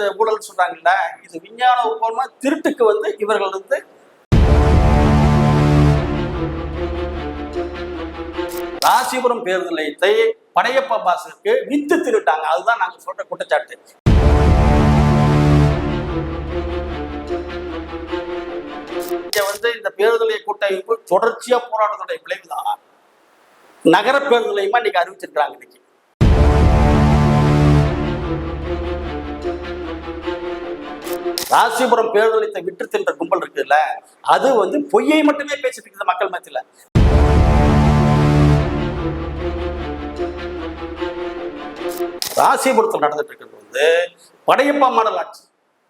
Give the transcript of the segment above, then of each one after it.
த- ஊழல் சொல்றாங்கல்ல இது விஞ்ஞான பூர்வமா திருட்டுக்கு வந்து இவர்கள் வந்து ராசிபுரம் பேருந்து நிலையத்தை படையப்பா பாசுக்கு வித்து திருட்டாங்க. அதுதான் நாங்க சொல்ற குற்றச்சாட்டு. இங்க வந்து இந்த பேருந்து நிலைய கூட்டமைப்பு தொடர்ச்சியா போராட்டத்துடைய விளைவுதான். நகர பேருந்து நிலையமா இன்னைக்கு அறிவிச்சிருக்காங்க இன்னைக்கு. ராசிபுரம் பேருந்து நிலையத்தை விட்டு தின்ற கும்பல் இருக்குல்ல அது வந்து பொய்யை மட்டுமே பேசிட்டு இருக்குது மக்கள் மத்தியில. ராசிபுரத்தில் நடந்துட்டு இருக்கிறது வந்து படையப்பா மாடல் ஆட்சி.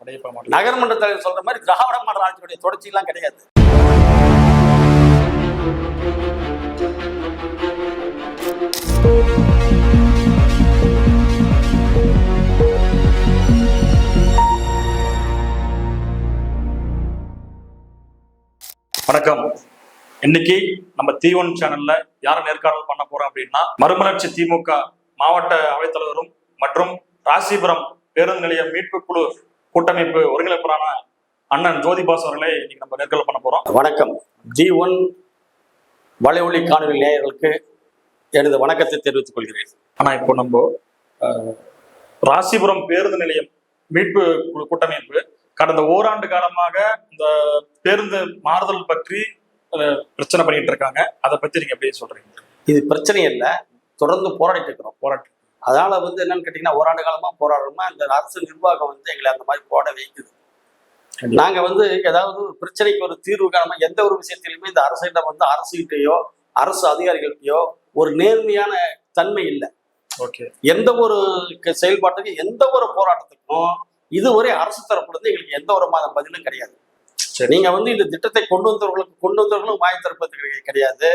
படையப்பா மாடல். நகர்மன்ற தலைவர் சொல்ற மாதிரி திராவிட மாடல் ஆட்சியுடைய தொடர்ச்சி எல்லாம் கிடையாது. வணக்கம். இன்னைக்கு நம்ம தி ஒன் சேனல்ல யாரை நேர்காணல் பண்ண போறோம் அப்படின்னா மறுமலர்ச்சி திமுக மாவட்ட அவைத்தலைவரும் மற்றும் ராசிபுரம் பேருந்து நிலைய மீட்பு குழு கூட்டமைப்பு ஒருங்கிணைப்பாளரான அண்ணன் ஜோதிபாஸ் அவர்களை இன்னைக்கு நம்ம நேர்காணல் பண்ண போறோம். வணக்கம். ஜி ஒன் வலைவொலி காணொலி நேயர்களுக்கு எனது வணக்கத்தை தெரிவித்துக் கொள்கிறேன். ஆனா இப்போ நம்ம ராசிபுரம் பேருந்து நிலையம் மீட்பு குழு கூட்டமைப்பு கடந்த ஓராண்டு காலமாக இந்த பேருந்து மாறுதல் பற்றி பிரச்சனை பண்ணிட்டு இருக்காங்க. அதை பத்தி நீங்க எப்படி சொல்றீங்க? இது பிரச்சனை இல்லை. தொடர்ந்து போராடிட்டு இருக்கிறோம். போராட்டம் அதனால வந்து என்னன்னு கேட்டீங்கன்னா ஓராண்டு காலமா போராடுறோமா? இந்த அரசு நிர்வாகம் வந்து எங்களை அந்த மாதிரி போட வைக்குது. நாங்க வந்து ஏதாவது ஒரு பிரச்சனைக்கு ஒரு தீர்வு காணாம எந்த ஒரு விஷயத்திலுமே இந்த அரசிடம் வந்து அரசுகிட்டயோ அரசு அதிகாரிகள்கிட்டயோ ஒரு நேர்மையான தன்மை இல்லை. ஓகே. எந்த ஒரு செயல்பாட்டுக்கும் எந்த ஒரு போராட்டத்துக்கும் இதுவரை அரசு தரப்புலேருந்து எங்களுக்கு எந்த விதமான பதிலும் கிடையாது. சரி. நீங்க வந்து இந்த திட்டத்தை கொண்டு வந்தவர்களுக்கு கொண்டு வந்தவர்களும் வாய் திறப்பது கிடையாது.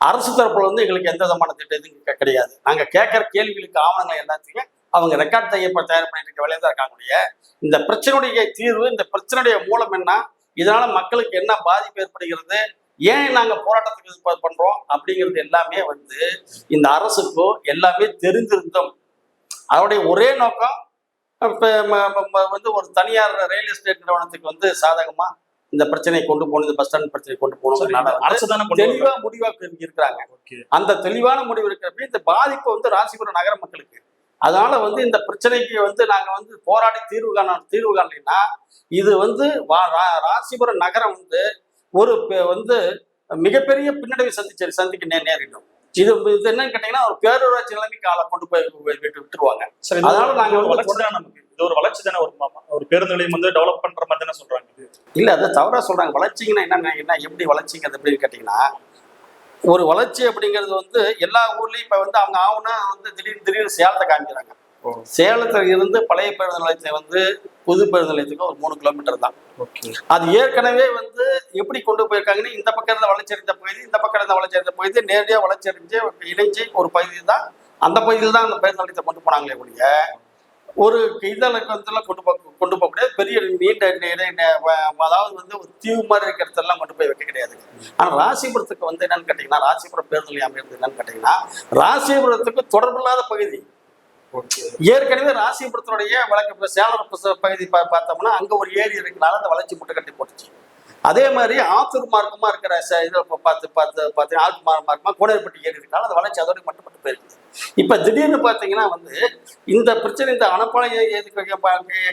அரசு தரப்புல வந்து எங்களுக்கு எந்த விதமான திட்டம் எதுவும் கிடையாது. நாங்க கேட்கிற கேள்விகளுக்கு ஆவணங்கள் எல்லாத்தையும் அவங்க ரெக்கார்ட் தயார் தயார் பண்ணிட்டு இருக்க வேலையை தான் இருக்காங்க இந்த பிரச்சனையுடைய தீர்வு இந்த பிரச்சனையுடைய மூலம் என்ன? இதனால மக்களுக்கு என்ன பாதிப்பு ஏற்படுகிறது? ஏன் நாங்க போராட்டத்துக்கு இது பண்றோம்? அப்படிங்கிறது எல்லாமே வந்து இந்த அரசுக்கோ எல்லாமே தெரிந்திருந்தோம் அதனுடைய ஒரே நோக்கம் வந்து ஒரு தனியார் ரயில் எஸ்டேட் நிறுவனத்துக்கு வந்து சாதகமா இந்த பிரச்சனையை கொண்டு போகணும் பஸ் ஸ்டாண்ட் பிரச்சனையை கொண்டு போகணும் அரசு தானே தெளிவா முடிவா இருக்கிறாங்க அந்த தெளிவான முடிவு இருக்கிறப்ப இந்த பாதிப்பு வந்து ராசிபுரம் நகர மக்களுக்கு. அதனால வந்து இந்த பிரச்சனைக்கு வந்து நாங்க வந்து போராடி தீர்வு காண தீர்வு காணலைன்னா இது வந்து ராசிபுரம் நகரம் வந்து ஒரு வந்து மிகப்பெரிய பின்னடைவை சந்திச்சு சந்திக்க நேரிடும். இது இது என்னன்னு கேட்டீங்கன்னா ஒரு பேரூராட்சி நிலைமைக்கு ஆளை கொண்டு போய் விட்டு விட்டுருவாங்க. அதனால நாங்க வந்து நமக்கு? இது ஒரு வளர்ச்சி தானே ஒரு ஒரு பேருந்து நிலையம் வந்து டெவலப் பண்ற மாதிரி தானே சொல்றாங்க இது? இல்ல அதை தவறா சொல்றாங்க. வளர்ச்சிங்கன்னா என்ன என்ன எப்படி வளர்ச்சிங்கிறது எப்படின்னு கேட்டீங்கன்னா ஒரு வளர்ச்சி அப்படிங்கிறது வந்து எல்லா ஊர்லயும் இப்ப வந்து அவங்க ஆகுனா வந்து திடீர்னு திடீர்னு சேலத்தை காமிக்கிறாங்க. சேலத்துல இருந்து பழைய பேருந்து நிலையத்தை வந்து புது பேருந்து நிலையத்துக்கு ஒரு மூணு கிலோமீட்டர் தான். அது ஏற்கனவே வந்து எப்படி கொண்டு போயிருக்காங்கன்னு இந்த பக்கம் இருந்த வளர்ச்சி அடைந்த பகுதி இந்த பக்கம் இருந்த வளர்ச்சி அடைந்த பகுதி நேரடியா வளர்ச்சி அடைஞ்சு இணைஞ்சு ஒரு பகுதி தான். அந்த பகுதியில் தான் அந்த பேருந்து நிலையத்தை கொண்டு போனாங்களே ஒழிய ஒரு இதில் வந்து கொண்டு போக கொண்டு போக முடியாது. பெரிய நீண்ட அதாவது வந்து ஒரு தீவு மாதிரி இருக்கிற இடத்தெல்லாம் கொண்டு போய் வைக்க கிடையாது. ஆனால் ராசிபுரத்துக்கு வந்து என்னன்னு கேட்டிங்கன்னா ராசிபுரம் பேருந்து நிலையம் அமைந்தது என்னன்னு கேட்டிங்கன்னா ராசிபுரத்துக்கு தொடர்பில்லாத பகுதி. ஏற்கனவே ராசிபுரத்தினுடைய வழக்கு இப்ப சேலம் பகுதி பார்த்தோம்னா அங்க ஒரு ஏரி இருக்கனால அந்த வளர்ச்சி முட்டை கட்டி போட்டுச்சு. அதே மாதிரி ஆத்தூர் மார்க்கமா இருக்கிற இதில் இதை பார்த்து பார்த்து பார்த்தீங்கன்னா ஆத்தூர் மார்க் மார்க்கமா கோடையப்பட்டி ஏரி இருக்கனால அந்த வளர்ச்சி அதோடய மட்டுப்பட்டு போயிருக்குது இப்போ திடீர்னு பார்த்தீங்கன்னா வந்து இந்த பிரச்சனை இந்த அனப்பாளைய எதுக்கு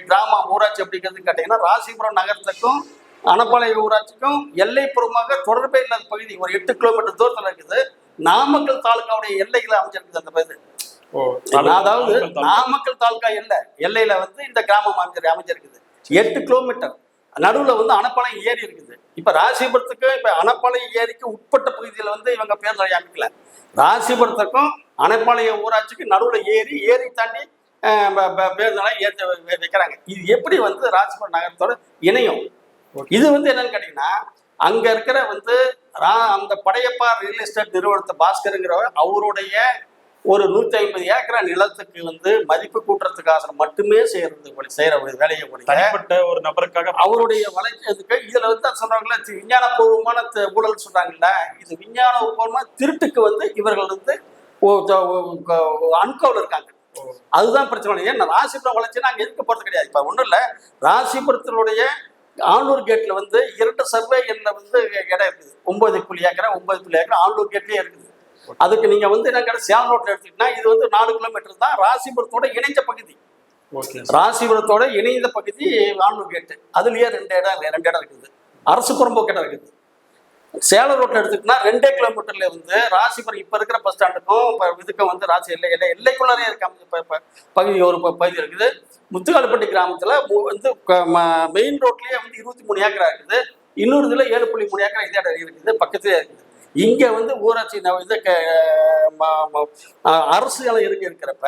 கிராம ஊராட்சி அப்படிங்கிறது கேட்டீங்கன்னா ராசிபுரம் நகரத்துக்கும் அனப்பாளைய ஊராட்சிக்கும் எல்லைப்புறமாக தொடர்பே இல்லாத பகுதி ஒரு எட்டு கிலோமீட்டர் தூரத்தில் இருக்குது. நாமக்கல் தாலுக்காவுடைய எல்லைகளை அமைஞ்சிருக்குது அந்த பகுதி. அதாவது நாமக்கல் தாலுகா. எல்லை எல்லையில வந்து இந்த கிராமம் அமைஞ்சு அமைஞ்சிருக்குது எட்டு கிலோமீட்டர். நடுவுல வந்து அனப்பாளையம் ஏரி இருக்குது. இப்ப ராசிபுரத்துக்கு இப்ப அனப்பாளையம் ஏரிக்கு உட்பட்ட பகுதியில வந்து இவங்க பேர் அமைக்கல. ராசிபுரத்துக்கும் அனப்பாளையம் ஊராட்சிக்கு நடுவுல ஏரி ஏரி தாண்டி அஹ், ப- ப- பேர் நிலையம் ஏற்ற வைக்கிறாங்க. இது எப்படி வந்து ராசிபுரம் நகரத்தோட இணையும்? இது வந்து என்னன்னு கேட்டீங்கன்னா அங்க இருக்கிற வந்து அந்த படையப்பா ரியல் எஸ்டேட் நிறுவனத்தை பாஸ்கருங்கிறவர் அவருடைய ஒரு நூத்தி ஐம்பது ஏக்கரா நிலத்துக்கு வந்து மதிப்பு கூட்டுறதுக்காக மட்டுமே செய்யறது செய்யற ஒரு வேலையை தனிப்பட்ட ஒரு நபருக்காக அவருடைய வளர்ச்சிக்கு இதுல வந்து தி- விஞ்ஞானபூர்வமான ஊழல் சொல்றாங்கல்ல. இது விஞ்ஞானபூர்வமான திருட்டுக்கு வந்து இவர்கள் வந்து அன்கோவில் இருக்காங்க. அதுதான் பிரச்சனை. ஏன்னா ராசிபுரம் வளர்ச்சி நாங்கள் எதுக்க போகிறது கிடையாது. இப்போ ஒன்றும் இல்லை. ராசிபுரத்தினுடைய ஆண்டூர் கேட்டில் வந்து இரண்டு சர்வே எண்ணில் வந்து இடம் இருக்குது. ஒன்பது புள்ளி ஏக்கரை ஒன்பது புள்ளி ஏக்கரை ஆண்டூர் கேட்லேயே இருக்குது. அதுக்கு நீங்கள் வந்து என்ன கேட்டால் சேலம் ரோட்டில் எடுத்துக்கிட்டா இது வந்து நாலு கிலோமீட்டர் தான் ராசிபுரத்தோட இணைஞ்ச பகுதி. ராசிபுரத்தோட இணைந்த பகுதி ஆண்டூர் கேட்டு அதுலயே ரெண்டு இடம் ரெண்டு இடம் இருக்குது. அரசு புறம்போக்கு இடம் இருக்குது. சேலம் ரோட்ல எடுத்துக்கிட்டா ரெண்டே கிலோமீட்டர்ல வந்து ராசிபுரம் இப்ப இருக்கிற பஸ் ஸ்டாண்டுக்கும் இதுக்கும் வந்து ராசி எல்லை எல்லை எல்லைக்குள்ளரே இருக்க பகுதி ஒரு பகுதி இருக்குது. முத்துக்கால்பட்டி கிராமத்துல வந்து மெயின் ரோட்லயே வந்து இருபத்தி மூணு ஏக்கரா இருக்குது. இன்னொரு இதுல ஏழு புள்ளி மூணு ஏக்கரா இந்த இடம் இருக்குது. பக்கத்துலயே இருக்குது. இங்க வந்து ஊராட்சி ந- இது க- ம- ம- அஹ் அரசு இடம் இருக்கு இருக்கிறப்ப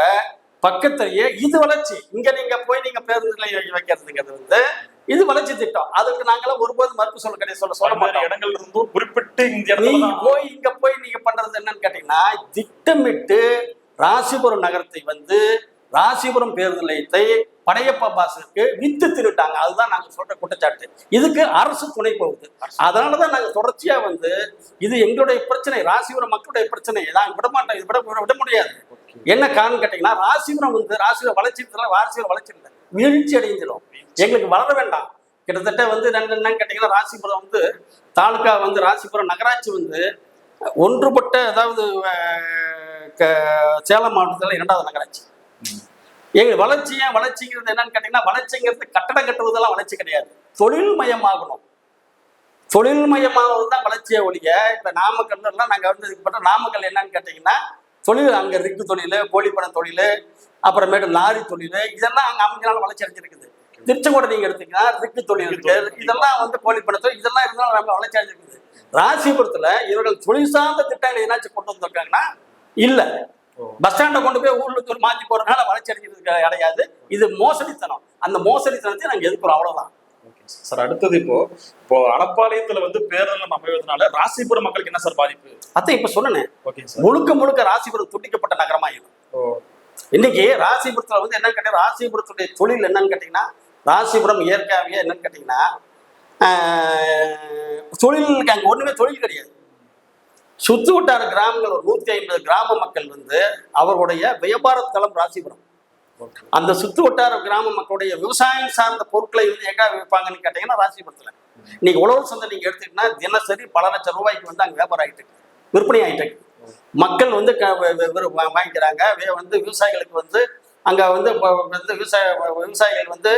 பக்கத்துலயே இது வளர்ச்சி. இங்க நீங்க போய் நீங்க பேருந்து நிலையம் வைக்கிறதுங்கிறது வந்து இது வளர்ச்சி திட்டம். அதுக்கு நாங்களாம் ஒருபோது மறுப்பு சொல்ல கிடையாது சொல்ல சொல்ல மாட்டோம். இடங்கள்ல இருந்தும் குறிப்பிட்டு இந்த நீ இடத்துல தான் போய் இங்க போய் நீங்க பண்றது என்னன்னு கேட்டீங்கன்னா திட்டமிட்டு ராசிபுரம் நகரத்தை வந்து ராசிபுரம் பேருந்து நிலையத்தை படையப்பா பாசனுக்கு வித்து திருட்டாங்க. அதுதான் நாங்க சொல்ற குற்றச்சாட்டு. இதுக்கு அரசு துணை போகுது. அதனாலதான் நாங்க தொடர்ச்சியா வந்து இது எங்களுடைய பிரச்சனை ராசிபுரம் மக்களுடைய பிரச்சனை. நாங்க விட மாட்டோம் இது விட விட- முடியாது. என்ன காரணம் கேட்டீங்கன்னா ராசிபுரம் வந்து ராசிபுரம் வளர்ச்சி ராசிபுரம் வளர்ச்சி இல்லை. வீழ்ச்சி அடைஞ்சிடும் எங்களுக்கு வளர வேண்டாம். கிட்டத்தட்ட வந்து என்னன்னு என்னன்னு கேட்டீங்கன்னா ராசிபுரம் வந்து தாலுகா வந்து ராசிபுரம் நகராட்சி வந்து ஒன்றுபட்ட அதாவது க- சேலம் மாவட்டத்தில் இரண்டாவது நகராட்சி. எங்க வளர்ச்சி ஏன் வளர்ச்சிங்கிறது என்னன்னு கேட்டீங்கன்னா வளர்ச்சிங்கிறது கட்டடம் கட்டுவதெல்லாம் வளர்ச்சி கிடையாது. தொழில் மயமாகணும் தொழில் மயமாவது தான் வளர்ச்சியை ஒழிய இப்ப நாமக்கல்ல எல்லாம் நாங்க வந்து இதுக்கு பண்ற நாமக்கல் என்னன்னு கேட்டீங்கன்னா தொழில் அங்க ரிக்கு தொழில் கோழிப்பண தொழில் அப்புறமேட்டு லாரி தொழில் இதெல்லாம் அங்க அமைஞ்சனால வளர்ச்சி அடைஞ்சிருக்குது. திருச்செங்கோடு நீங்க எடுத்தீங்கன்னா ரிக்கு தொழில் இருக்கு. இதெல்லாம் வந்து கோழிப்பண தொழில் இதெல்லாம் இருந்தாலும் நம்ம வளர்ச்சி அடைஞ்சிருக்குது. ராசிபுரத்துல இவர்கள் தொழில் சார்ந்த திட்டங்கள் என்னாச்சும் கொண்டு வந்திருக்காங்கன்னா இல்ல. பஸ் ஸ்டாண்டை கொண்டு போய் ஊர்ல மாத்தி போறதுனால வளர்ச்சி அடைக்கிறதுக்கு அடையாது. இது மோசடித்தனம். அந்த மோசடித்தனத்தை நாங்க எதிர்க்கிறோம். அவ்வளவுதான். சார் அடுத்தது இப்போ இப்போ அனப்பாளையத்துல வந்து பேருந்து அமைவதனால ராசிபுரம் மக்களுக்கு என்ன சார் பாதிப்பு? அதான் இப்ப சொன்னேன் ஓகே சார் முழுக்க முழுக்க ராசிபுரம் துண்டிக்கப்பட்ட நகரமாயிடும் ஓ. இன்னைக்கு ராசிபுரத்துல வந்து என்னன்னு கேட்டீங்க ராசிபுரத்துடைய தொழில் என்னன்னு கேட்டீங்கன்னா ராசிபுரம் இயற்கையாகவே என்னன்னு கேட்டீங்கன்னா தொழில் அங்க ஒண்ணுமே தொழில் கிடையாது. சுத்து வட்டார கிராமங்கள் ஒரு நூத்தி ஐம்பது கிராம மக்கள் வந்து அவருடைய வியாபார தளம் ராசிபுரம். அந்த சுத்து வட்டார கிராம மக்களுடைய விவசாயம் சார்ந்த பொருட்களை வந்து எங்க விற்பாங்கன்னு கேட்டீங்கன்னா ராசிபுரத்துல. இன்னைக்கு உழவர் சந்தை நீங்க எடுத்துக்கிட்டீங்கன்னா தினசரி பல லட்சம் ரூபாய்க்கு வந்து அங்க வியாபாரம் ஆயிட்டு விற்பனை ஆயிட்டு மக்கள் வந்து க- வாங்கிக்கிறாங்க. வே- வந்து விவசாயிகளுக்கு வந்து அங்க வந்து வந்து விவசாய விவசாயிகள் வந்து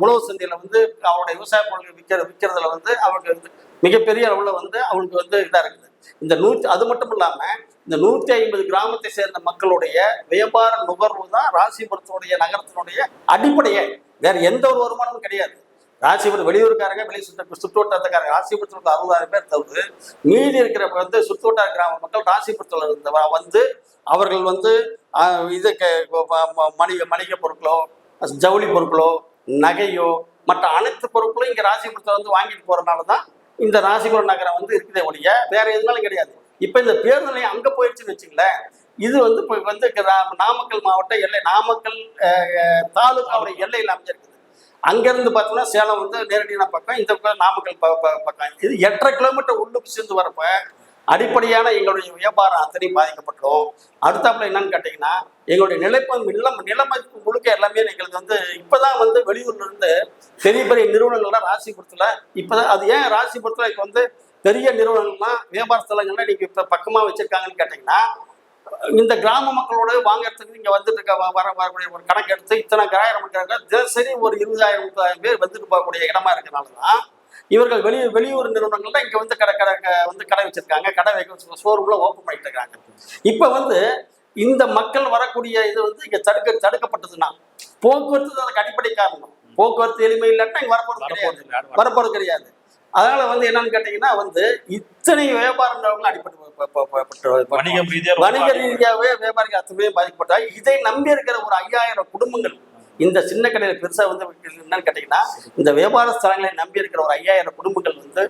உழவு சந்தையில வந்து அவருடைய விவசாய பொருட்கள் விற்கிற விற்கிறதுல வந்து அவருக்கு வந்து மிகப்பெரிய அளவுல வந்து அவங்களுக்கு வந்து இதா இருக்குது. இந்த நூற்றி அது மட்டும் இல்லாம இந்த நூற்றி ஐம்பது கிராமத்தை சேர்ந்த மக்களுடைய வியாபார நுகர்வு தான் ராசிபுரத்தினுடைய நகரத்தினுடைய அடிப்படையே. வேற எந்த ஒரு வருமானமும் கிடையாது. ராசிபுரம் வெளியூருக்காரங்க வெளி சுற்று சுற்றுவட்டாரத்துக்காரங்க ராசிபுரத்தில் இருக்க அறுபதாயிரம் பேர் தவிர மீதி இருக்கிற வந்து சுற்றுவட்டார கிராம மக்கள் ராசிபுரத்தில் இருந்த வந்து அவர்கள் வந்து இது க- ம- மணிக மளிகை பொருட்களோ ஜவுளி பொருட்களோ நகையோ மற்ற அனைத்து பொருட்களும் இங்கே ராசிபுரத்தில் வந்து வாங்கிட்டு போகிறனால தான் இந்த ராசிபுரம் நகரம் வந்து இருக்குதே ஒழிய வேற எதுனாலும் கிடையாது. இப்போ இந்த பேருந்து நிலையம் அங்கே போயிடுச்சுன்னு வச்சுங்களேன் இது வந்து இப்போ வந்து நாமக்கல் மாவட்ட எல்லை நாமக்கல் அஹ், தாலுகாவுடைய எல்லையில் அமைஞ்சிருக்குது. அங்கேருந்து பார்த்தோம்னா சேலம் வந்து நேரடியான பக்கம் இந்த பக்கம் நாமக்கல் ப- பக்கம். இது எட்டரை கிலோமீட்டர் உள்ளுக்கு சேர்ந்து வரப்ப அடிப்படையான எங்களுடைய வியாபாரம் அத்தனை பாதிக்கப்பட்டோம் அடுத்தாப்புல என்னன்னு கேட்டிங்கன்னா எங்களுடைய நிலைப்பம் நிலம் நிலமைப்பு முழுக்க எல்லாமே எங்களுக்கு வந்து இப்போதான் வந்து வெளியூர்ல இருந்து பெரிய பெரிய நிறுவனங்கள்லாம் ராசிபுரத்தில் இப்போதான் அது ஏன் ராசிபுரத்தில் இப்போ வந்து பெரிய நிறுவனங்கள்லாம் வியாபார ஸ்தலங்கள்லாம் இன்னைக்கு இப்போ பக்கமாக வச்சிருக்காங்கன்னு கேட்டிங்கன்னா இந்த கிராம மக்களோட வாங்குறதுக்கு இங்க வந்துட்டு இருக்க வர வரக்கூடிய ஒரு கணக்கு எடுத்து இத்தனை கிராயிரம் இருக்காங்க தினசரி ஒரு இருபதாயிரம் முப்பதாயிரம் பேர் வந்துட்டு போகக்கூடிய இடமா இருக்கனால தான் இவர்கள் வெளி வெளியூர் நிறுவனங்கள்ல இங்க வந்து கடை கடை வந்து கடை வச்சிருக்காங்க. கடை வைக்க ஷோரூம்ல ஓப்பன் பண்ணிட்டு இருக்காங்க. இப்ப வந்து இந்த மக்கள் வரக்கூடிய இது வந்து இங்க தடுக்க தடுக்கப்பட்டதுன்னா போக்குவரத்து தான் அதுக்கு அடிப்படை காரணம். போக்குவரத்து எளிமை இல்லாட்டா இங்க வரப்போறது கிடையாது. வரப்போறது கிடையாது. அதனால வந்து என்னன்னு கேட்டீங்கன்னா வந்து இத்தனை வியாபாரம் அடிப்பட்டு வணிக ரீதியாகவே வியாபாரிகள் அத்தனை பாதிக்கப்பட்டால் இதை நம்பி இருக்கிற ஒரு ஐயாயிரம் குடும்பங்கள் இந்த சின்ன கடையில பெருசா வந்து என்னன்னு கேட்டீங்கன்னா இந்த வியாபார ஸ்தலங்களை நம்பி இருக்கிற ஒரு ஐயாயிரம் குடும்பங்கள் வந்து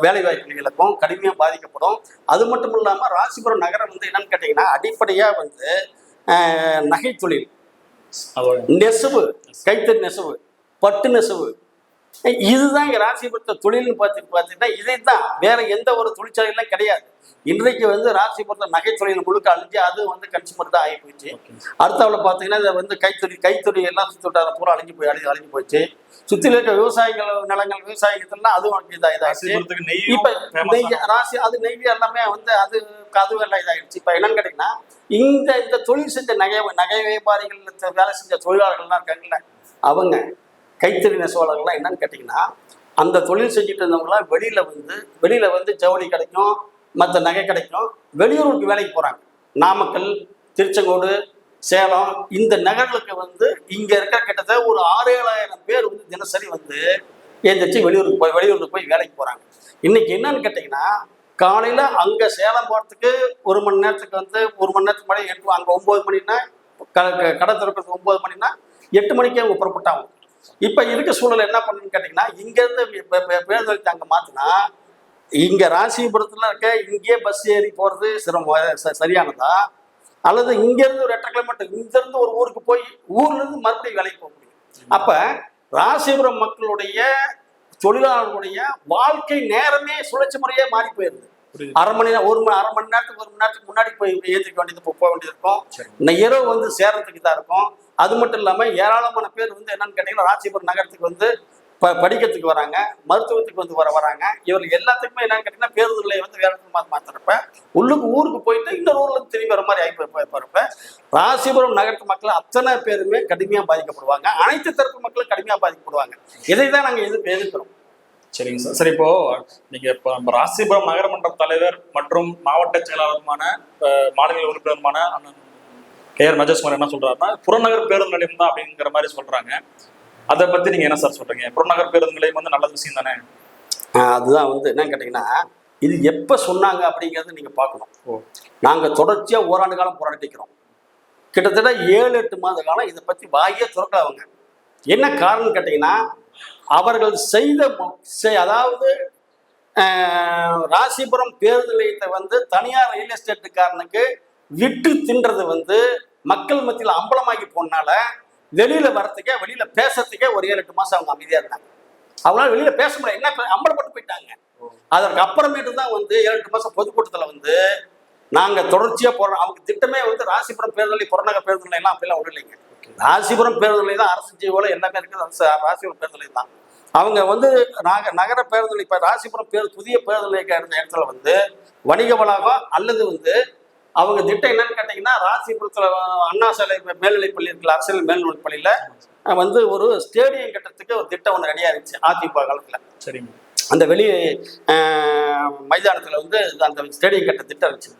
வேலை வாய்ப்பு இழக்கும் கடுமையாக பாதிக்கப்படும். அது மட்டும் இல்லாம ராசிபுரம் நகரம் வந்து என்னன்னு கேட்டீங்கன்னா அடிப்படையா வந்து ஆஹ், நகைத் தொழில். அதோட நெசவு கைத்தறி நெசவு பட்டு நெசவு இதுதான் இங்க ராசிபுரத்தை தொழில்னு பார்த்து பார்த்தீங்கன்னா இதை தான் வேற எந்த ஒரு தொழிற்சாலைகளும் கிடையாது. இன்றைக்கு வந்து ராசிபுரத்தை நகை தொழில் முழுக்க அழிஞ்சு அது வந்து கன்சூமர் தான் ஆகி போச்சு அடுத்தாப்புல பார்த்தீங்கன்னா இதை வந்து கைத்தொழில் கைத்தொழில் எல்லாம் சுற்றி பூரா அழிஞ்சு போய் அழிஞ்சு அழிஞ்சு போச்சு சுற்றில இருக்க விவசாயிகள் நிலங்கள் விவசாயிகள்லாம் அதுவும் இதாக நெய் இப்ப நெய் ராசி அது நெய் எல்லாமே வந்து அது அதுவும் எல்லாம் இதாயிடுச்சு. இப்ப என்னன்னு கேட்டீங்கன்னா இந்த இந்த தொழில் செஞ்ச நகை நகை வியாபாரிகள் வேலை செஞ்ச தொழிலாளர்கள்லாம் இருக்காங்கல்ல அவங்க கைத்தறி நெசவாளர்கள்லாம் என்னன்னு கேட்டிங்கன்னா அந்த தொழில் செஞ்சுட்டு இருந்தவங்களாம் வெளியில் வந்து வெளியில் வந்து ஜவுளி கிடைக்கும் மற்ற நகை கிடைக்கும் வெளியூருக்கு வேலைக்கு போகிறாங்க நாமக்கல் திருச்செங்கோடு சேலம் இந்த நகர்களுக்கு வந்து இங்கே இருக்க கிட்டத்தட்ட ஒரு ஆறு ஏழாயிரம் பேர் வந்து தினசரி வந்து எழுந்திரிச்சு வெளியூருக்கு போய் வெளியூருக்கு போய் வேலைக்கு போகிறாங்க இன்னைக்கு என்னன்னு கேட்டிங்கன்னா காலையில் அங்கே சேலம் போகிறதுக்கு ஒரு மணி நேரத்துக்கு வந்து ஒரு மணி நேரத்துக்கு முன்னாடி எட்டு அங்கே ஒம்பது மணின்னா க- க- கடை திறக்கிறதுக்கு ஒம்பது மணின்னா எட்டு மணிக்கே அவங்க புறப்பட்டாங்க. இப்ப இருக்க சூழல் என்ன பண்ணுன்னு கேட்டிங்கன்னா இங்க இருந்து பேருந்து அங்க மாத்தினா இங்க ராசிபுரத்துல இருக்க இங்கேயே பஸ் ஏறி போறது சிரமம். சரியானதா? அல்லது இங்க இருந்து ஒரு எட்டரை கிலோமீட்டர் இங்க இருந்து ஒரு ஊருக்கு போய் ஊர்ல இருந்து மறுபடியும் வேலைக்கு போக முடியும். அப்ப ராசிபுரம் மக்களுடைய தொழிலாளர்களுடைய வாழ்க்கை நேரமே சுழற்சி முறையே மாறி போயிருது. அரை மணி நேரம் ஒரு மணி அரை மணி நேரத்துக்கு ஒரு மணி நேரத்துக்கு முன்னாடி போய் ஏற்றிக்க வேண்டியது போக வேண்டியது இருக்கும். இந்த இரவு வந்து சேர்றதுக்கு தான் இருக்கும். அது மட்டும் இல்லாமல் ஏராளமான பேர் வந்து என்னன்னு கேட்டீங்கன்னா ராசிபுரம் நகரத்துக்கு வந்து ப படிக்கிறதுக்கு வராங்க மருத்துவத்துக்கு வந்து வர வராங்க. இவர்கள் எல்லாத்துக்குமே என்னன்னு கேட்டீங்கன்னா பேருந்து நிலையை வந்து வேற இடத்துக்கு மாத்த மாத்துறப்ப உள்ளுக்கு ஊருக்கு போயிட்டு இன்னொரு ஊர்ல திரும்பி வர மாதிரி ஆகி போய் ராசிபுரம் நகரத்து மக்கள் அத்தனை பேருமே கடுமையா பாதிக்கப்படுவாங்க. அனைத்து தரப்பு மக்களும் கடுமையா பாதிக்கப்படுவாங்க. இதை தான் நாங்க எதிர்ப்பு எதிர்க்கிறோம். சரிங்க சார். சரி இப்போ நீங்க இப்போ நம்ம ராசிபுரம் நகரமன்ற தலைவர் மற்றும் மாவட்ட செயலாளருமான மாநில உறுப்பினருமான அண்ணன் கே ஆர் நஜஸ்குமார் என்ன சொல்றாருன்னா புறநகர் பேருந்து நிலையம் தான் அப்படிங்கிற மாதிரி சொல்றாங்க. அதை பத்தி நீங்க என்ன சார் சொல்றீங்க? புறநகர் பேருந்து நிலையம் வந்து நல்ல விஷயம் தானே? அதுதான் வந்து என்னன்னு கேட்டிங்கன்னா இது எப்போ சொன்னாங்க அப்படிங்கிறத நீங்கள் பார்க்கணும். நாங்கள் தொடர்ச்சியாக ஓராண்டு காலம் போராட்டிக்கிறோம் கிட்டத்தட்ட ஏழு எட்டு மாத காலம் இதை பற்றி வாயே திறக்கல அவங்க. என்ன காரணம் கேட்டிங்கன்னா அவர்கள் செய்த அதாவது ராசிபுரம் பேருந்து நிலையத்தை வந்து தனியார் ரியல் எஸ்டேட்டுக்காரனுக்கு விட்டு தின்றது வந்து மக்கள் மத்தியில் அம்பலமாகி போனால வெளியில வரத்துக்கே வெளியில பேசுறதுக்கே ஒரு ஏழு எட்டு மாசம் அவங்க அமைதியா இருந்தாங்க. அவங்களால வெளியில பேச முடியல. என்ன அம்பலப்பட்டு போயிட்டாங்க. அதற்கு அப்புறமேட்டு தான் வந்து ஏழு எட்டு மாசம் பொதுக்கூட்டத்துல வந்து நாங்க தொடர்ச்சியா போறோம் அவங்க திட்டமே வந்து ராசிபுரம் பேருந்து புறநகர் பேருந்து நிலையம் அப்படிலாம் ஒன்றும் இல்லைங்க. ராசிபுரம் பேருந்து நிலையம் தான் அரசு ஜீவோல எல்லாமே இருக்குது ராசிபுரம் பேருந்து நிலையம் தான். அவங்க வந்து நக நகர பேருந்து நிலையம் இப்போ ராசிபுரம் பேருந்து புதிய பேருந்து நிலையம் இருந்த இடத்துல வந்து வணிக வளாகம் அல்லது வந்து அவங்க திட்டம் என்னன்னு கேட்டிங்கன்னா ராசிபுரத்தில் அண்ணா சாலை மேல்நிலைப் பள்ளி இருக்குல்ல அரசியல் மேல்நிலைப் பள்ளியில் வந்து ஒரு ஸ்டேடியம் கட்டுறதுக்கு ஒரு திட்டம் ஒன்று ரெடியாக இருந்துச்சு அதிமுக காலத்தில். சரிங்க. அந்த வெளி மைதானத்தில் வந்து அந்த ஸ்டேடியம் கட்ட திட்டம் இருந்துச்சு.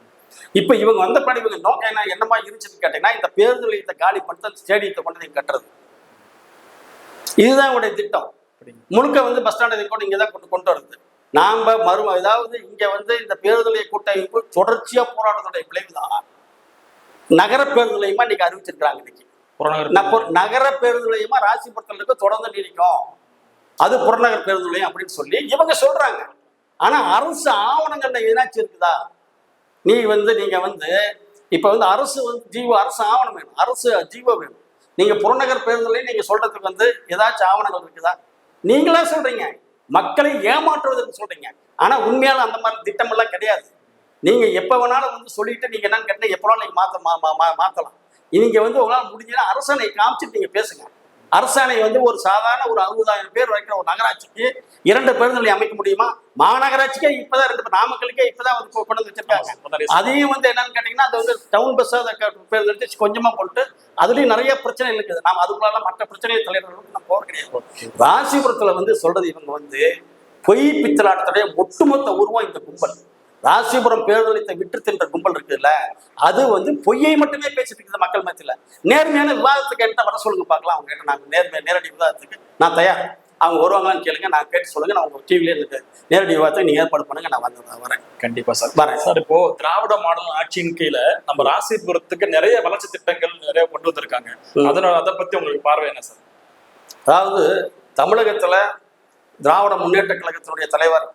இப்போ இவங்க வந்த பின்னாடி இவங்க நோக்கம் என்ன என்னமா இருந்துச்சுன்னு கேட்டீங்கன்னா இந்த பேருந்து நிலையத்தை காலி பண்ணிட்டு அந்த ஸ்டேடியத்தை கொண்டு இங்க கட்டுறது. இதுதான் இவங்களுடைய திட்டம். முழுக்க வந்து பஸ் ஸ்டாண்டை கொண்டு இங்கே தான் கொண்டு கொண்டு வருது. நாம மறு அதாவது இங்க வந்து இந்த பேருந்து நிலைய கூட்டமைப்பு தொடர்ச்சியா போராட்டத்துடைய விளைவு தான். நகர பேருந்து நிலையமா இன்னைக்கு. அறிவிச்சிருக்காங்க இன்னைக்கு நகர பேருந்து நிலையமா ராசிபுரத்தில் இருக்க தொடர்ந்து நீடிக்கும். அது புறநகர் பேருந்து நிலையம் அப்படின்னு சொல்லி இவங்க சொல்றாங்க. ஆனா அரசு ஆவணங்கள்ல ஏதாச்சும் இருக்குதா? நீ வந்து நீங்க வந்து இப்ப வந்து அரசு வந்து ஜீவோ அரசு ஆவணம் வேணும். அரசு ஜீவோ வேணும். நீங்க புறநகர் பேருந்து நிலையம் நீங்க சொல்றதுக்கு வந்து ஏதாச்சும் ஆவணங்கள் இருக்குதா? நீங்களா சொல்றீங்க. மக்களை ஏமாற்றுவதற்கு சொல்றீங்க. ஆனா உண்மையால அந்த மாதிரி திட்டமெல்லாம் கிடையாது. நீங்க எப்ப வேணாலும் வந்து சொல்லிட்டு நீங்க என்னன்னு கேட்டீங்கன்னா எப்போ வேணாலும் நீங்க மாத்த மா- மா- மா- மாத்தலாம். நீங்க வந்து உங்களால் முடிஞ்சதுன்னா அரசனை காமிச்சிட்டு நீங்க பேசுங்க. அரசாணை வந்து ஒரு சாதாரண ஒரு அறுபதாயிரம் பேர் வைக்கிற ஒரு நகராட்சிக்கு இரண்டு பேருந்து நிலையம் அமைக்க முடியுமா? மாநகராட்சிக்கே இப்பதான் ரெண்டு பேர் நாமக்கலுக்கே இப்பதான் வந்து கொண்டு வந்து வச்சிருக்காங்க அதையும் வந்து என்னன்னு கேட்டீங்கன்னா அது வந்து டவுன் பஸ் பேருந்து கொஞ்சமா போட்டு அதுலயும் நிறைய பிரச்சனை இருக்குது. நாம அதுக்குள்ள மற்ற பிரச்சனையை தலைவர்களுக்கு நம்ம போக கிடையாது. ராசிபுரத்துல வந்து சொல்றது இவங்க வந்து பொய் பித்தலாட்டத்துடைய ஒட்டுமொத்த உருவம் இந்த கும்பல். ராசிபுரம் பேருந்து நிலையத்தை விட்டு தின்ற கும்பல் இருக்குல்ல அது வந்து பொய்யை மட்டுமே பேசிட்டு இருக்குது மக்கள் மத்தியில. நேர்மையான விவாதத்துக்கு என்கிட்ட வர சொல்லுங்க பார்க்கலாம். அவங்க கிட்ட நான் நேர்மை நேரடி விவாதத்துக்கு நான் தயார். அவங்க வருவாங்களான்னு கேளுங்க நான் கேட்டு சொல்லுங்க நான் உங்க டிவிலே இருக்கு நேரடி விவாதத்துக்கு நீங்க ஏற்பாடு பண்ணுங்க நான் வந்து வரேன். கண்டிப்பா சார். வரேன். சார் இப்போ திராவிட மாடல் ஆட்சியின் கீழே நம்ம ராசிபுரத்துக்கு நிறைய வளர்ச்சி திட்டங்கள் நிறைய கொண்டு வந்திருக்காங்க. அதனால அதை பத்தி உங்களுக்கு பார்வை என்ன சார்? அதாவது தமிழகத்துல திராவிட முன்னேற்ற கழகத்தினுடைய தலைவர்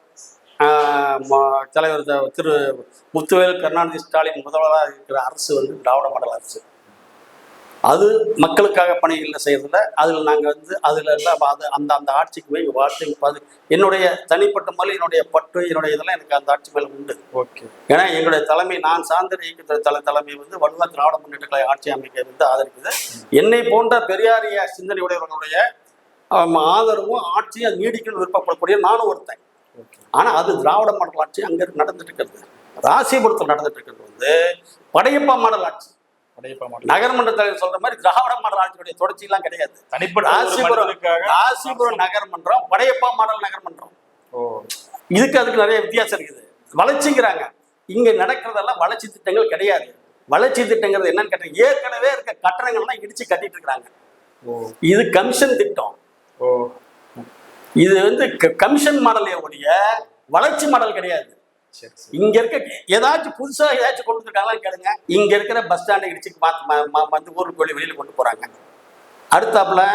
தலைவர் த- திரு முத்துவேல் கருணாநிதி ஸ்டாலின் முதல்வராக இருக்கிற அரசு வந்து திராவிட மாடல் அரசு. அது மக்களுக்காக பணிகளில் செய்யறதுல அதில் நாங்கள் வந்து அதில் எல்லாம் அது அந்த அந்த ஆட்சிக்கு போய் வாழ்க்கை பாது என்னுடைய தனிப்பட்ட முறையில் என்னுடைய பற்று என்னுடைய இதெல்லாம் எனக்கு அந்த ஆட்சி மேலே உண்டு. ஓகே. ஏன்னா எங்களுடைய தலைமை நான் சார்ந்த இயக்கத்துறை தலை தலைமை வந்து வலுவா திராவிட முன்னேற்ற கழக ஆட்சி அமைக்க வந்து ஆதரிக்குது. என்னை போன்ற பெரியாரிய சிந்தனை உடையவர்களுடைய ஆதரவும் ஆட்சியும் அது நீடிக்கணும்னு விருப்பப்படக்கூடிய நானும் ஒருத்தன். ஓகே ஆனா அது திராவிட மாடல் ஆட்சி அங்க நடந்துட்டு இருக்கிறது. ராசிபுரத்தில் நடந்துட்டு இருக்கிறது வந்து படையப்பா மாடல் ஆட்சி. நகர்மன்ற தலைவர் சொல்ற மாதிரி திராவிட மாடல் ஆட்சியுடைய தொடர்ச்சி எல்லாம் கிடையாது. தனிப்பட்ட ராசிபுரம் ராசிபுரம் நகர்மன்றம் படையப்பா மாடல் நகர்மன்றம். ஓ. இதுக்கு அதுக்கு நிறைய வித்தியாசம் இருக்குது. வளர்ச்சிங்கிறாங்க. இங்க நடக்கிறதெல்லாம் வளர்ச்சி திட்டங்கள் கிடையாது. வளர்ச்சி திட்டங்கிறது என்னன்னு கேட்டீங்க ஏற்கனவே இருக்க கட்டணங்கள்லாம் இடிச்சு கட்டிட்டு இருக்காங்க ஓ. இது கமிஷன் திட்டம். ஓ. இது வந்து கமிஷன் மாடலே ஒழிய வளர்ச்சி மாடல் கிடையாது. இங்க இருக்க ஏதாச்சும் புதுசா ஏதாச்சும் கொண்டு வந்திருக்காங்களா கேளுங்க. இங்க இருக்கிற பஸ் ஸ்டாண்டை இடிச்சு மாத்து ம- ம- வந்து ஊருக்கு வெளி வெளியில கொண்டு போறாங்க. அடுத்தாப்புல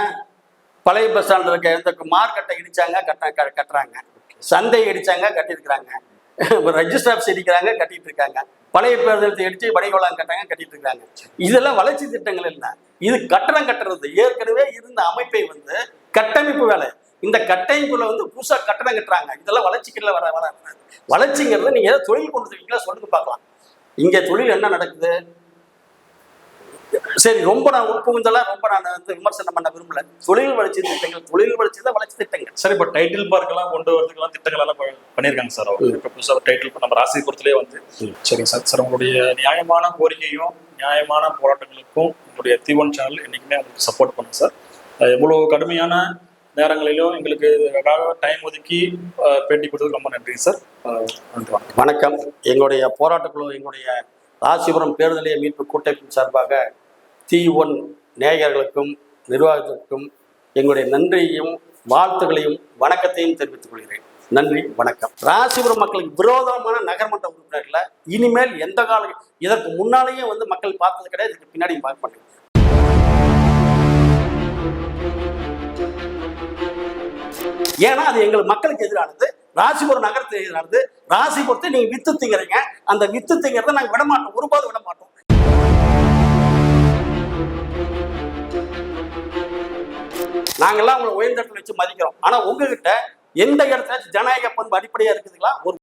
பழைய பஸ் ஸ்டாண்ட்ல இருக்க இந்த மார்க்கெட்டை இடிச்சாங்க கட்ட கட்டுறாங்க. சந்தை இடிச்சாங்க கட்டியிருக்கிறாங்க. ரெஜிஸ்டர் ஆஃபீஸ் இடிக்கிறாங்க கட்டிட்டு இருக்காங்க பழைய பேருந்தத்தை இடிச்சு வடிவலாம் கட்டாங்க கட்டிட்டு இருக்காங்க இதெல்லாம் வளர்ச்சி திட்டங்கள் இல்லை. இது கட்டணம் கட்டுறது. ஏற்கனவே இருந்த அமைப்பை வந்து கட்டமைப்பு வேலை. இந்த கட்டமைப்புல வந்து புதுசா கட்டணம் கட்டுறாங்க. இதெல்லாம் வளர்ச்சிக்குள்ள வர வர. வளர்ச்சிங்கிறது நீங்க ஏதாவது தொழில் கொண்டு வந்துருக்கீங்களா? சொல்லுங்க பார்க்கலாம். இங்க தொழில் என்ன நடக்குது? சரி ரொம்ப நான் உட்புகுந்தெல்லாம் ரொம்ப நான் வந்து விமர்சனம் பண்ண விரும்பல. தொழில் வளர்ச்சி திட்டங்கள் தொழில் வளர்ச்சி தான் வளர்ச்சி திட்டங்கள். சார் இப்போ டைட்டில் பார்க் எல்லாம் கொண்டு வரதுக்கெல்லாம் திட்டங்கள் எல்லாம் பண்ணியிருக்காங்க சார் அவங்க. இப்போ புதுசாக டைட்டில் நம்ம ராசிபுரத்திலே வந்து. சரிங்க. சார் சார் உங்களுடைய நியாயமான கோரிக்கையும் நியாயமான போராட்டங்களுக்கும் உங்களுடைய தீவன் சேனல் என்னைக்குமே உங்களுக்கு சப்போர்ட் பண்ணுங்க சார். அஹ் எவ்வளவு கடுமையான நேரங்களிலும் எங்களுக்கு டைம் ஒதுக்கி பேட்டி கொடுத்தது ரொம்ப நன்றி சார் வணக்கம். எங்களுடைய போராட்டக்குழு எங்களுடைய ராசிபுரம் பேருதலைய மீட்பு கூட்டமைப்பின் சார்பாக டி ஒன் நேயர்களுக்கும் நிர்வாகத்திற்கும் எங்களுடைய நன்றியையும் வாழ்த்துக்களையும் வணக்கத்தையும் தெரிவித்துக் கொள்கிறேன். நன்றி வணக்கம். ராசிபுரம் மக்களுக்கு விரோதமான நகர்மன்ற உறுப்பினர்களை இனிமேல் எந்த கால இதற்கு முன்னாலேயே வந்து மக்கள் பார்த்தது கிடையாது இதுக்கு பின்னாடி பார்க்க மாட்டேன். ஏன்னா அது எங்கள் மக்களுக்கு எதிரானது. ராசிபுரம் நகரத்துக்கு எதிரானது. ராசிபுரத்தை நீங்க வித்து திங்கிறீங்க. அந்த வித்து திங்கிறத நாங்க விட மாட்டோம் ஒருபாடு விட மாட்டோம் நாங்கெல்லாம் உங்களை உயர்ந்த இடத்துல வச்சு மதிக்கிறோம். ஆனா உங்ககிட்ட எந்த இடத்துல ஜனநாயக பண்பு அடிப்படையா இருக்குதுங்களா? ஒரு